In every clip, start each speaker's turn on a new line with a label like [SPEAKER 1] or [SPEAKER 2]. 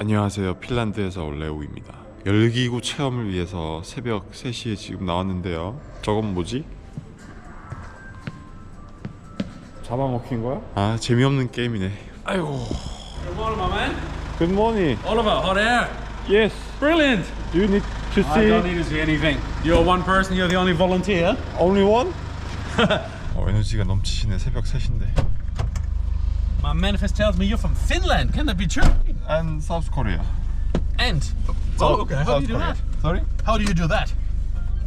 [SPEAKER 1] 안녕하세요. 핀란드에서 온 레오입니다. 열기구 체험을 위해서 새벽 3시에 지금 나왔는데요. 저건 뭐지? 잡아먹힌 거야? 아 재미없는 게임이네. 아이고.
[SPEAKER 2] Good morning, my man.
[SPEAKER 1] Good morning.
[SPEAKER 2] Oliver, hot air.
[SPEAKER 1] Yes.
[SPEAKER 2] Brilliant.
[SPEAKER 1] You need to
[SPEAKER 2] I don't
[SPEAKER 1] see
[SPEAKER 2] need to see anything. You're one person, you're the only volunteer.
[SPEAKER 1] only one? 어, 에너지가 넘치시네. 새벽 3시인데.
[SPEAKER 2] My manifest tells me you're from Finland. Can that be true?
[SPEAKER 1] And South Korea.
[SPEAKER 2] And. Oh, okay. How do you do that?
[SPEAKER 1] Sorry?
[SPEAKER 2] How do you do that?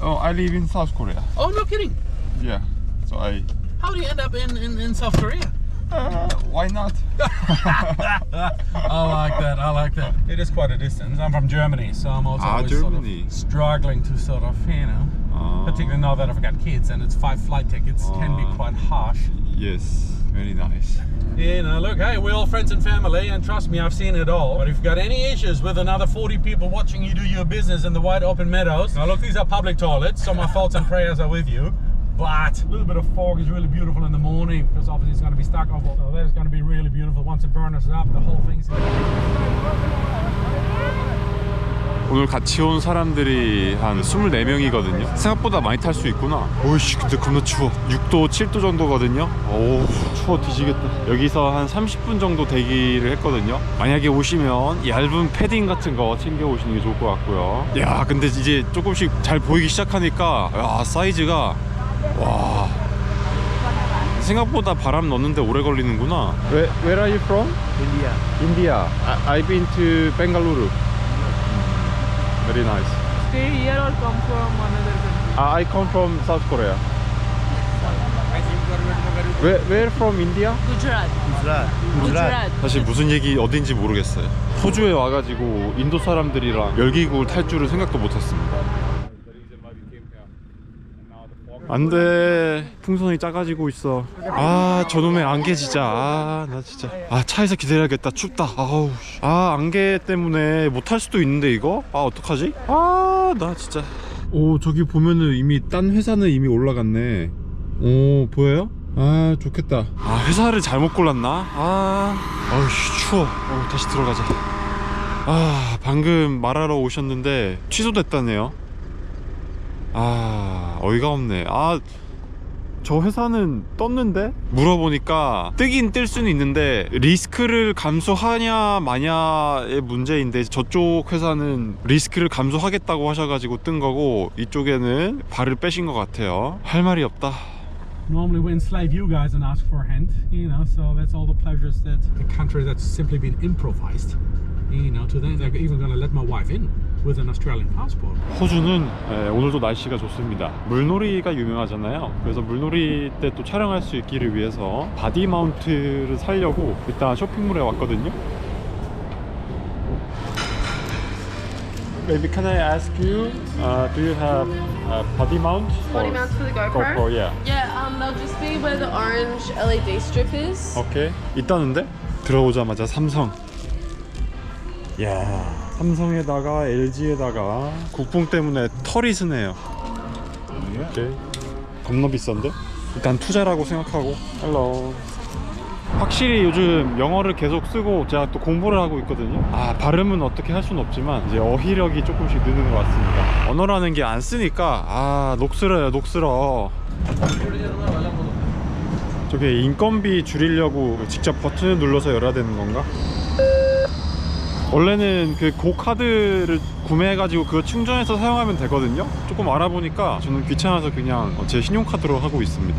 [SPEAKER 1] Oh, I live in South Korea.
[SPEAKER 2] Oh, no kidding.
[SPEAKER 1] Yeah. So I
[SPEAKER 2] How do you end up in, in, in South Korea?
[SPEAKER 1] uh, why not?
[SPEAKER 2] I like that. I like that. It is quite a distance. I'm from Germany, so I'm also
[SPEAKER 1] Ah,
[SPEAKER 2] always sort of struggling to sort of, you know,
[SPEAKER 1] Ah.
[SPEAKER 2] particularly now that I've got kids and it's five flight tickets, can be
[SPEAKER 1] Ah.
[SPEAKER 2] quite harsh.
[SPEAKER 1] Yes. Very nice.
[SPEAKER 2] You know, look, hey, we're all friends and family, and trust me, I've seen it all. But if you've got any issues with another 40 people watching you do your business in the wide open meadows, now look, these are public toilets, so my thoughts and prayers are with you. But a little bit of fog is really beautiful in the morning because obviously it's going to be stuck over. So that is going to be really beautiful once it burns up. The whole thing's.
[SPEAKER 1] 오늘 같이 온 사람들이 한 24명이거든요. 생각보다 많이 탈 수 있구나. 오이씨, 근데 겁나 추워. 6도, 7도 정도거든요. 오, 추워 뒤지겠다. 여기서 한 30분 정도 대기를 했거든요. 만약에 오시면 얇은 패딩 같은 거 챙겨 오시는 게 좋을 것 같고요. 야, 근데 이제 조금씩 잘 보이기 시작하니까 야, 사이즈가 와. 생각보다 바람 넣는데 오래 걸리는구나. Where, where are you from?
[SPEAKER 3] India.
[SPEAKER 1] India. I, I've been to Bengaluru. Very nice.
[SPEAKER 3] Stay here or come from another country?
[SPEAKER 1] Uh, I come from South Korea. Where, where from India?
[SPEAKER 3] Gujarat. Gujarat. Gujarat.
[SPEAKER 1] 사실 무슨 얘기 어딘지 모르겠어요. 호주에 와가지고 인도 사람들이랑 열기구를 탈 줄은 생각도 못했습니다. 안돼. 풍선이 작아지고 있어. 아 저놈의 안개 진짜. 아 나 진짜. 아 차에서 기다려야겠다. 춥다. 아우 씨. 아 안개 때문에 못탈 수도 있는데 이거? 아 어떡하지? 아 나 진짜. 오 저기 보면은 이미 딴 회사는 이미 올라갔네. 오 보여요? 아 좋겠다. 아 회사를 잘못 골랐나? 아 아우 씨, 추워. 어, 다시 들어가자. 아 방금 말하러 오셨는데 취소됐다네요 아 어이가 없네. 아 저 회사는 떴는데? 물어보니까 뜨긴 뜰 수는 있는데 리스크를 감수하냐 마냐의 문제인데 저쪽 회사는 리스크를 감수하겠다고 하셔가지고 뜬 거고 이쪽에는 발을 빼신 것 같아요. 할 말이 없다
[SPEAKER 2] Normally we enslave you guys and ask for a hand, you know, so that's all the pleasures that a country that's simply been improvised, you know, to then they're even to let my wife in with an Australian passport.
[SPEAKER 1] 호주는 예, 오늘도 날씨가 좋습니다. 물놀이가 유명하잖아요. 그래서 물놀이 때 또 촬영할 수 있기를 위해서 바디 마운트를 사려고 일단 쇼핑몰에 왔거든요. Maybe can I ask you, uh, do you have a body mount?
[SPEAKER 4] Body mounts for the GoPro?
[SPEAKER 1] GoPro, yeah.
[SPEAKER 4] Yeah, um, they'll just be where the orange LED strip is.
[SPEAKER 1] 오케이. 있다는데? 들어오자마자 삼성. 야, 삼성에다가 LG에다가 국뽕 때문에 털이 스네요. 오케이. 겁나 비싼데? 일단 투자라고 생각하고. 헬로. 확실히 요즘 영어를 계속 쓰고 제가 또 공부를 하고 있거든요. 아, 발음은 어떻게 할 수는 없지만 이제 어휘력이 조금씩 느는 것 같습니다. 언어라는 게 안 쓰니까 아, 녹슬어요, 녹슬어. 저게 인건비 줄이려고 직접 버튼을 눌러서 열어야 되는 건가? 원래는 그 고 카드를 구매해가지고 그거 충전해서 사용하면 되거든요 조금 알아보니까 저는 귀찮아서 그냥 제 신용카드로 하고 있습니다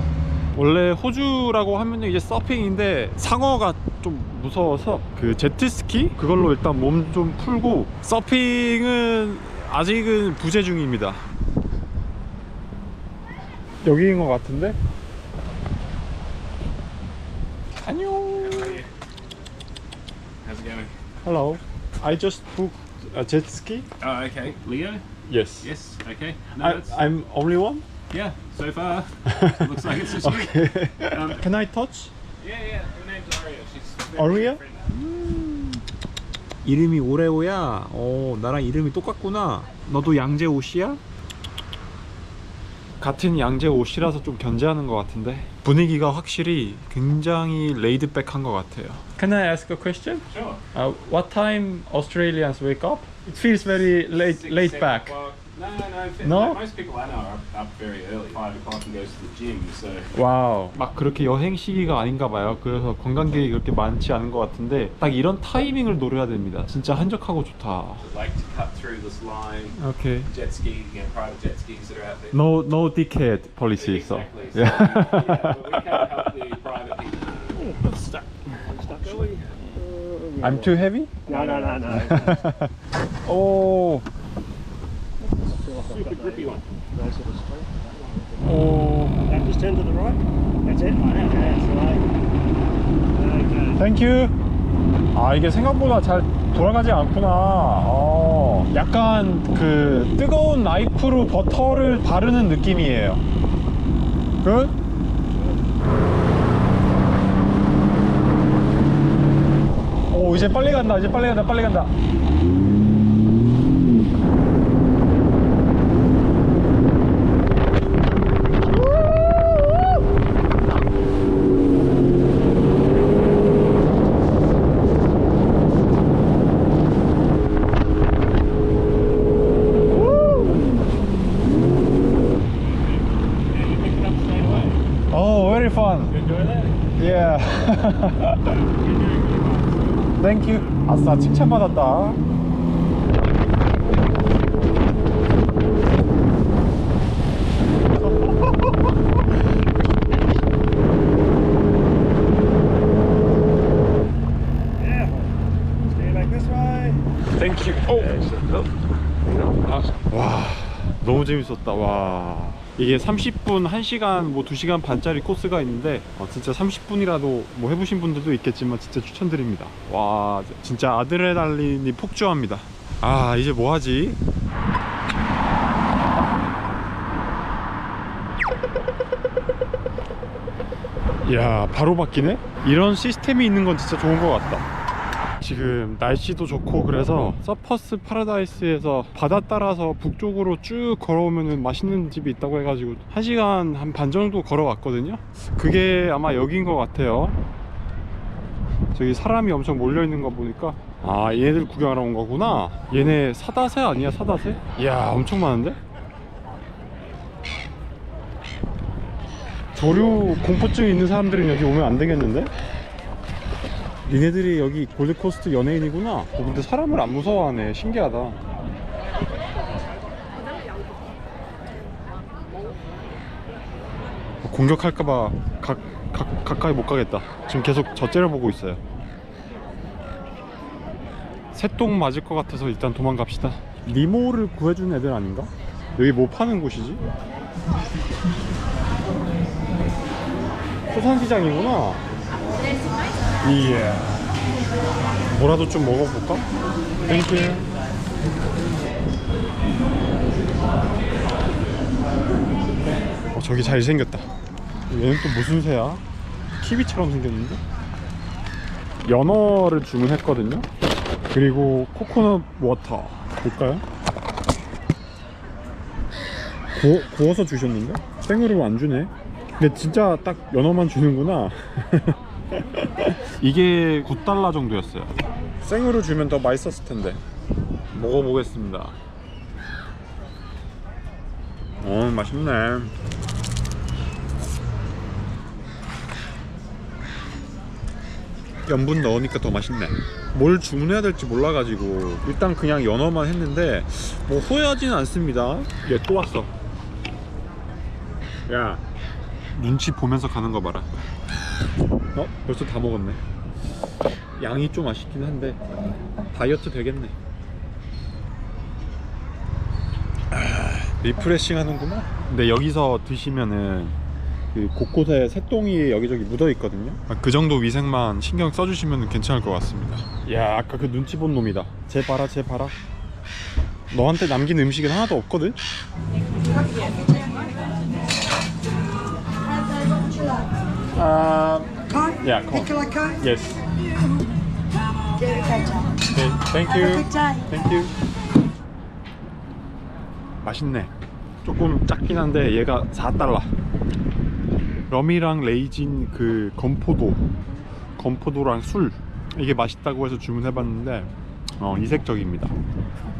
[SPEAKER 1] 원래 호주라고 하면 이제 서핑인데 상어가 좀 무서워서 그 제트스키 그걸로 일단 몸 좀 풀고 서핑은 아직은 부재 중입니다 여기인 것 같은데 안녕
[SPEAKER 5] How's it going?
[SPEAKER 1] Hello. I just booked a jet ski.
[SPEAKER 5] Oh, okay. Leo?
[SPEAKER 1] Yes.
[SPEAKER 5] Yes, okay. No,
[SPEAKER 1] I, I'm only one.
[SPEAKER 5] Yeah, so far. looks like it's just you.
[SPEAKER 1] Okay.
[SPEAKER 5] Um,
[SPEAKER 1] Can I touch?
[SPEAKER 5] Yeah, yeah, her name's Aria. She's
[SPEAKER 1] Aria? 이름이 오레오야. 어, 나랑 이름이 똑같구나. 너도 양재 옷이야? 같은 양재 옷이라서 좀 견제하는 것 같은데 분위기가 확실히 굉장히 레이드백한 것 같아요. Can I ask a question?
[SPEAKER 5] Sure.
[SPEAKER 1] Uh, what time Australians wake up? It feels very laid,
[SPEAKER 5] Six, seven
[SPEAKER 1] back.
[SPEAKER 5] o'clock. No, no,
[SPEAKER 1] No?
[SPEAKER 5] like most people I know are up, up very early, five o'clock, and goes to the gym. So
[SPEAKER 1] 와우. 막 그렇게 여행 시기가 아닌가 봐요. 그래서 관광객이 그렇게 많지 않은 것 같은데 딱 이런 타이밍을 노려야 됩니다. 진짜 한적하고 좋다.
[SPEAKER 5] like to cut through this line.
[SPEAKER 1] 오케이.
[SPEAKER 5] Jet ski, you know, private jet skis that are out there.
[SPEAKER 1] No no dickhead policy 있어.
[SPEAKER 5] Exactly. So,
[SPEAKER 1] Yeah.
[SPEAKER 5] yeah, but we can't help the private people.
[SPEAKER 1] I'm too heavy?
[SPEAKER 6] No, no, no, no.
[SPEAKER 1] 오. 오.
[SPEAKER 6] Now just turn to the right. That's it. That. That's. Okay.
[SPEAKER 1] 땡큐. 아 이게 생각보다 잘 돌아가지 않구나. 어, 약간 그 뜨거운 나이프로 버터를 바르는 느낌이에요. 끝. 오 이제 빨리 간다. 이제 빨리 간다. 빨리 간다. 오 very fun.
[SPEAKER 6] Enjoy that.
[SPEAKER 1] Yeah. Thank you. 칭찬받았다. 아, 와, 너무 재밌었다. 와. 이게 30분, 1시간, 뭐 2시간 반짜리 코스가 있는데 어, 진짜 30분이라도 뭐 해보신 분들도 있겠지만 진짜 추천드립니다. 와, 진짜 아드레날린이 폭주합니다. 아, 이제 뭐 하지? 야, 바로 바뀌네? 이런 시스템이 있는 건 진짜 좋은 것 같다. 지금 날씨도 좋고 그래서 서퍼스 파라다이스에서 바다 따라서 북쪽으로 쭉 걸어오면 맛있는 집이 있다고 해가지고 1시간 한 반 정도 걸어왔거든요 그게 아마 여기인 것 같아요 저기 사람이 엄청 몰려있는 거 보니까 아 얘네들 구경하러 온 거구나 얘네 사다새 아니야 사다새? 이야 엄청 많은데? 조류 공포증 있는 사람들은 여기 오면 안 되겠는데? 니네들이 여기 골드코스트 연예인이구나. 어, 근데 사람을 안 무서워하네. 신기하다. 공격할까봐 가까이 못 가겠다. 지금 계속 저 째려보고 있어요. 새똥 맞을 것 같아서 일단 도망갑시다. 니모를 구해준 애들 아닌가? 여기 뭐 파는 곳이지? 수산시장이구나. 이야. 뭐라도 좀 먹어볼까? 땡큐. 어, 저기 잘생겼다. 얘는 또 무슨 새야? 키위처럼 생겼는데? 연어를 주문했거든요. 그리고 코코넛 워터 볼까요? 구워, 구워서 주셨는데? 생으로 안 주네. 근데 진짜 딱 연어만 주는구나. 이게 9달러 정도였어요. 생으로 주면 더 맛있었을 텐데. 먹어보겠습니다. 어, 맛있네. 염분 넣으니까 더 맛있네. 뭘 주문해야 될지 몰라가지고 일단 그냥 연어만 했는데 뭐 후회하지는 않습니다. 얘 또 왔어. 야, 눈치 보면서 가는 거 봐라. 어? 벌써 다 먹었네. 양이 좀 아쉽긴 한데 다이어트 되겠네. 아, 리프레싱 하는구나. 근데 여기서 드시면은 그 곳곳에 새똥이 여기저기 묻어 있거든요. 아, 그 정도 위생만 신경 써주시면 괜찮을 것 같습니다. 야 아까 그 눈치 본 놈이다. 쟤 봐라, 쟤 봐라. 너한테 남긴 음식은 하나도 없거든. Yeah, corn.
[SPEAKER 7] Pickle a cone?
[SPEAKER 1] Yes. Okay, thank you. Thank you. 맛있네. 조금 작긴 한데 얘가 4달러 럼이랑 레이진 그 건포도 건포도랑 술 이게 맛있다고 해서 주문해봤는데 어, 이색적입니다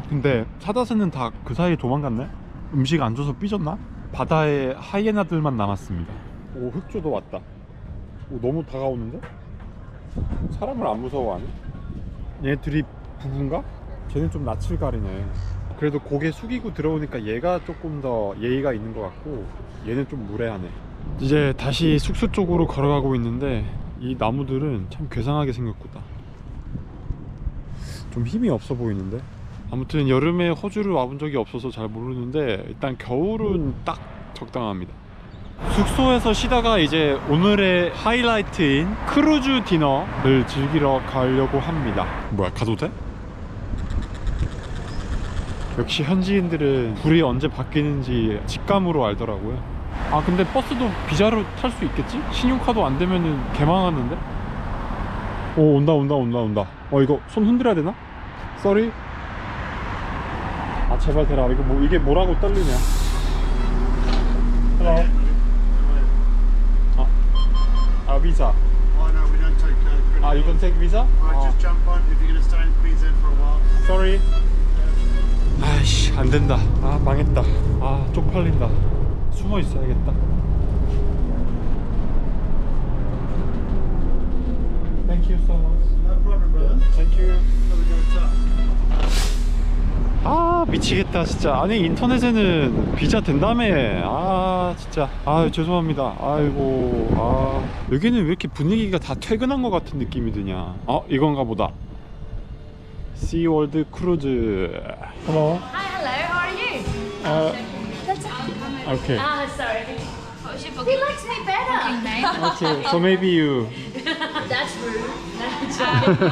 [SPEAKER 1] 근데 사다스는 다 그 사이에 도망갔네 음식 안 줘서 삐졌나? 바다에 하이에나들만 남았습니다 오 흑조도 왔다 오 너무 다가오는데? 사람을 안 무서워하네? 얘 둘이 부부인가? 쟤는 좀 낯을 가리네 그래도 고개 숙이고 들어오니까 얘가 조금 더 예의가 있는 것 같고 얘는 좀 무례하네 이제 다시 숙소 쪽으로 걸어가고 있는데 이 나무들은 참 괴상하게 생겼구나 좀 힘이 없어 보이는데 아무튼 여름에 호주를 와본 적이 없어서 잘 모르는데 일단 겨울은 딱 적당합니다 숙소에서 쉬다가 이제 오늘의 하이라이트인 크루즈 디너를 즐기러 가려고 합니다 뭐야 가도 돼? 역시 현지인들은 불이 언제 바뀌는지 직감으로 알더라고요 아 근데 버스도 비자로 탈 수 있겠지? 신용카드 안 되면은 개망하는데? 오 온다 온다 온다 온다 어 이거 손 흔들어야 되나? 쏘리 아 제발 대라 이거 뭐 이게 뭐라고 떨리냐 헬로 아, 아 비자
[SPEAKER 8] Oh no, we don't take uh, credit.
[SPEAKER 1] 아 you can take visa?
[SPEAKER 8] Alright, just jump on if you're to stay in Queensland for a while.
[SPEAKER 1] sorry 아이씨 안 된다 아 망했다 아 쪽팔린다 숨어 있어야겠다 Thank you so much
[SPEAKER 8] No problem, brother.
[SPEAKER 1] Thank you
[SPEAKER 8] Have a good time.
[SPEAKER 1] 아 미치겠다 진짜 아니 인터넷에는 비자 된다며 아 진짜 아 죄송합니다 아이고 아 여기는 왜 이렇게 분위기가 다 퇴근한 것 같은 느낌이 드냐 어 이건가 보다 시월드 크루즈 Hello
[SPEAKER 7] Hi, hello, how are you?
[SPEAKER 1] 아
[SPEAKER 7] That's
[SPEAKER 1] okay
[SPEAKER 7] Ah, sorry. He likes me better.
[SPEAKER 1] okay so maybe you
[SPEAKER 7] That's rude.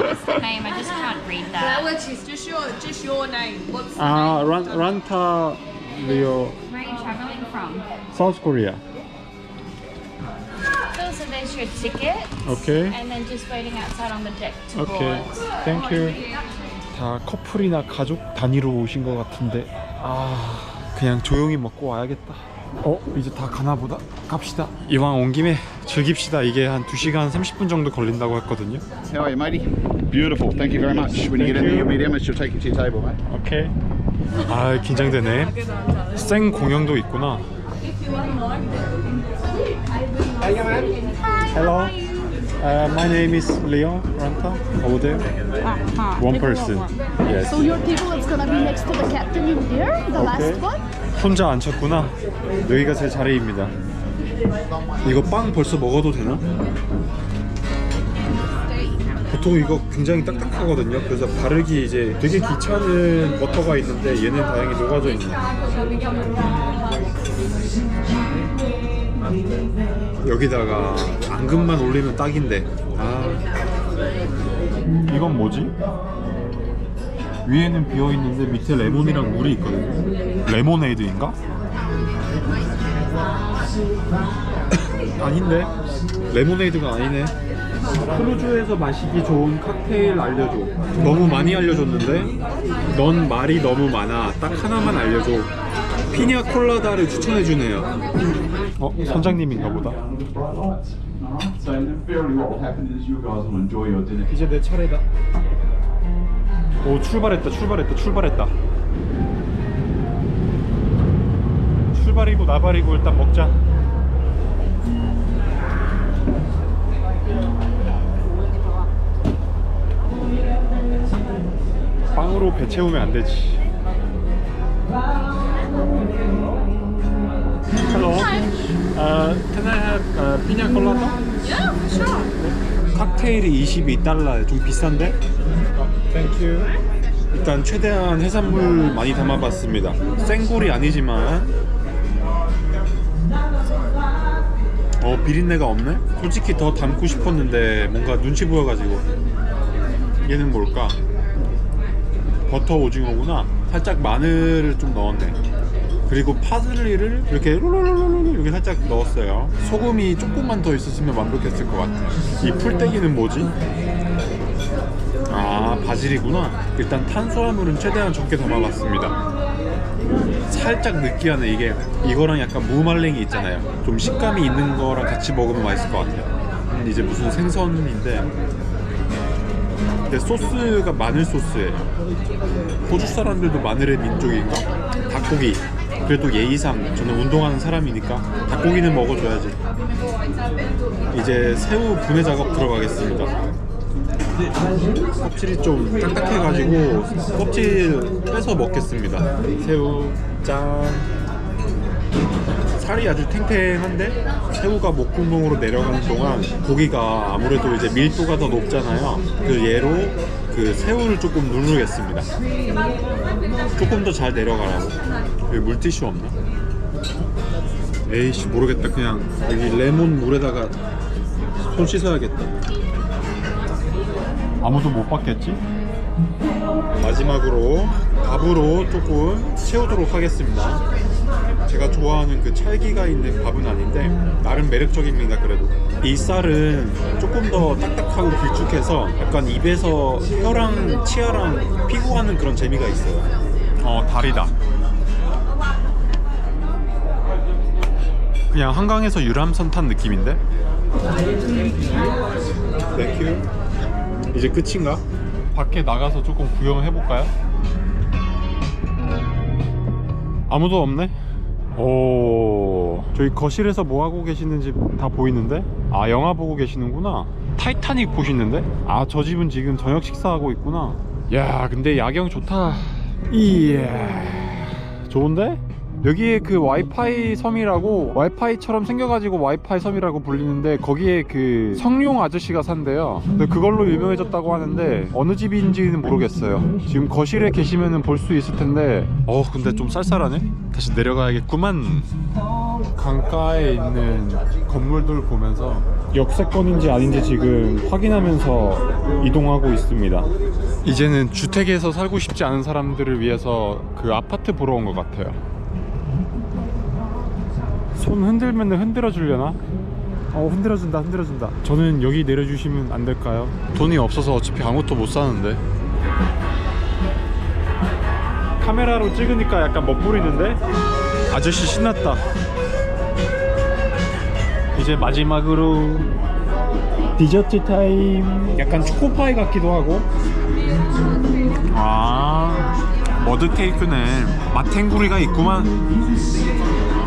[SPEAKER 9] What's the name? I just can't read that.
[SPEAKER 4] Just your just your name. What's
[SPEAKER 1] 아 란, 란타 리오
[SPEAKER 9] Where are you traveling from?
[SPEAKER 1] South Korea
[SPEAKER 9] So, so there's your ticket,
[SPEAKER 1] okay
[SPEAKER 9] and then just waiting outside on the deck to
[SPEAKER 1] 오케이
[SPEAKER 9] board.
[SPEAKER 1] 땡큐 다 커플이나 가족 단위로 오신 것 같은데 아 그냥 조용히 먹고 와야겠다 어 이제 다 가나보다 갑시다 이왕 온 김에 즐깁시다 이게 한 2시간 30분 정도 걸린다고 했거든요
[SPEAKER 8] How are you, matey? Beautiful. Thank you very much. When you get in there, you'll meet Emma. She'll take you to your table, mate.
[SPEAKER 1] 오케이 아 긴장되네 생 공연도 있구나 Hello uh, my name is Leon Ranta over there one person yes
[SPEAKER 7] So your table is gonna be next to the captain in there, the
[SPEAKER 1] Okay.
[SPEAKER 7] last one?
[SPEAKER 1] 혼자 앉혔구나. 여기가 제 자리입니다. 이거 빵 벌써 먹어도 되나? 보통 이거 굉장히 딱딱하거든요. 그래서 바르기 이제 되게 귀찮은 버터가 있는데 얘는 다행히 녹아져 있네. 여기다가 앙금만 올리면 딱인데. 아. 이건 뭐지? 위에는 비어 있는데 밑에 레몬이랑 물이 있거든요. 레모네이드인가? 아닌데? 레모네이드가 아니네. 크루즈에서 마시기 좋은 칵테일 알려줘. 너무 많이 알려줬는데 넌 말이 너무 많아. 딱 하나만 알려줘. 피냐 콜라다를 추천해주네요. 어 선장님인가 보다. 이제 내 차례다. 오 출발했다 출발했다 출발했다. 출발이고 나발이고 일단 먹자. 빵으로 배 채우면 안 되지. Hello. Uh, can I have uh, pina colada?
[SPEAKER 4] Yeah, sure.
[SPEAKER 1] 칵테일이 22달러에 좀 비싼데? 땡큐 일단 최대한 해산물 많이 담아봤습니다. 생굴이 아니지만. 어 비린내가 없네? 솔직히 더 담고 싶었는데 뭔가 눈치 보여가지고. 얘는 뭘까? 버터 오징어구나. 살짝 마늘을 좀 넣었네. 그리고 파슬리를 이렇게 룰루루루루 이렇게 살짝 넣었어요. 소금이 조금만 더 있었으면 완벽했을 것 같아. 이 풀떼기는 뭐지? 아 바질이구나. 일단 탄수화물은 최대한 적게 담아봤습니다. 살짝 느끼하네. 이게 이거랑 약간 무말랭이 있잖아요. 좀 식감이 있는 거랑 같이 먹으면 맛있을 것 같아요. 음, 이제 무슨 생선인데. 근데 소스가 마늘 소스예요. 호주 사람들도 마늘의 민족인가? 닭고기. 그래도 예의상 저는 운동하는 사람이니까 닭고기는 먹어줘야지. 이제 새우 분해 작업 들어가겠습니다 껍질이 좀 딱딱해가지고 껍질 빼서 먹겠습니다. 새우 짠. 살이 아주 탱탱한데 새우가 목구멍으로 내려가는 동안 고기가 아무래도 이제 밀도가 더 높잖아요. 그 얘로 그 새우를 조금 누르겠습니다. 조금 더 잘 내려가라고. 여기 물티슈 없나? 에이씨 모르겠다. 그냥 여기 레몬 물에다가 손 씻어야겠다 아무도 못 봤겠지? 마지막으로 밥으로 조금 채우도록 하겠습니다. 제가 좋아하는 그 찰기가 있는 밥은 아닌데 나름 매력적입니다 그래도. 이 쌀은 조금 더 딱딱하고 길쭉해서 약간 입에서 혀랑 치아랑 피구하는 그런 재미가 있어요. 어 다리다. 그냥 한강에서 유람선 탄 느낌인데? 땡큐 이제 끝인가? 밖에 나가서 조금 구경을 해볼까요? 아무도 없네? 오 저희 거실에서 뭐 하고 계시는지 다 보이는데? 아 영화 보고 계시는구나 타이타닉 보시는데? 아 저 집은 지금 저녁 식사하고 있구나 야 근데 야경 좋다 이야 좋은데? 여기에 그 와이파이 섬이라고 와이파이처럼 생겨가지고 와이파이 섬이라고 불리는데 거기에 그 성룡 아저씨가 산대요. 근데 그걸로 유명해졌다고 하는데 어느 집인지는 모르겠어요. 지금 거실에 계시면 볼 수 있을 텐데. 어 근데 좀 쌀쌀하네? 다시 내려가야겠구만. 강가에 있는 건물들 보면서 역세권인지 아닌지 지금 확인하면서 이동하고 있습니다. 이제는 주택에서 살고 싶지 않은 사람들을 위해서 그 아파트 보러 온 것 같아요 손 흔들면 흔들어 주려나? 어 흔들어 준다 흔들어 준다. 저는 여기 내려주시면 안 될까요? 돈이 없어서 어차피 아무것도 못 사는데. 카메라로 찍으니까 약간 멋부리는데? 아저씨 신났다. 이제 마지막으로 디저트 타임. 약간 초코파이 같기도 하고. 아 머드 케이크네. 마탱구리가 있구만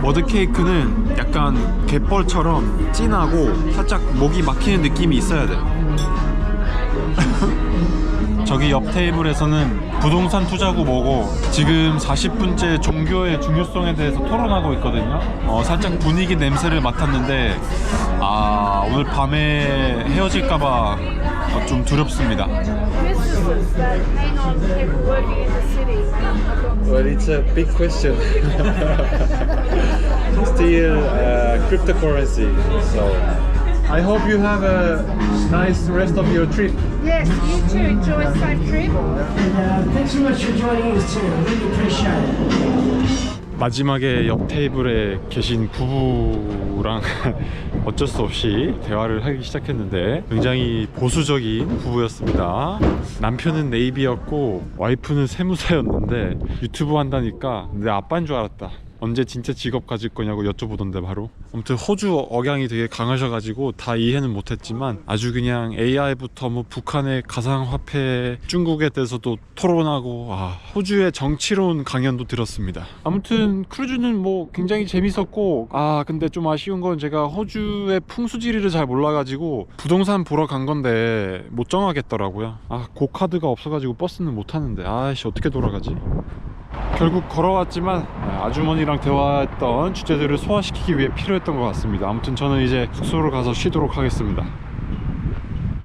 [SPEAKER 1] 머드 케이크는 약간 갯벌처럼 진하고 살짝 목이 막히는 느낌이 있어야 돼. 저기 옆 테이블에서는 부동산 투자고 뭐고 지금 40분째 종교의 중요성에 대해서 토론하고 있거든요. 어, 살짝 분위기 냄새를 맡았는데 아 오늘 밤에 헤어질까봐 어, 좀 두렵습니다.
[SPEAKER 7] businesses that hang on people working in the city.
[SPEAKER 1] Well, it's a big question. Still uh, cryptocurrency. So I hope you have a nice rest of your trip.
[SPEAKER 7] Yes, you too. Enjoy a safe trip.
[SPEAKER 6] Thanks so much for joining us too. Really appreciate it.
[SPEAKER 1] 마지막에 옆 테이블에 계신 부부랑 어쩔 수 없이 대화를 하기 시작했는데 굉장히 보수적인 부부였습니다. 남편은 네이비였고 와이프는 세무사였는데 유튜브 한다니까 내 아빠인 줄 알았다. 언제 진짜 직업 가질 거냐고 여쭤보던데 바로. 아무튼 호주 억양이 되게 강하셔가지고 다 이해는 못했지만 아주 그냥 AI부터 뭐 북한의 가상화폐 중국에 대해서도 토론하고 아 호주의 정치론 강연도 들었습니다. 아무튼 크루즈는 뭐 굉장히 재밌었고 아 근데 좀 아쉬운 건 제가 호주의 풍수지리를 잘 몰라가지고 부동산 보러 간 건데 못 정하겠더라고요. 아 고카드가 없어가지고 버스는 못 타는데. 아씨 어떻게 돌아가지 결국 걸어왔지만 아주머니랑 대화했던 주제들을 소화시키기 위해 필요했던 것 같습니다. 아무튼 저는 이제 숙소로 가서 쉬도록 하겠습니다.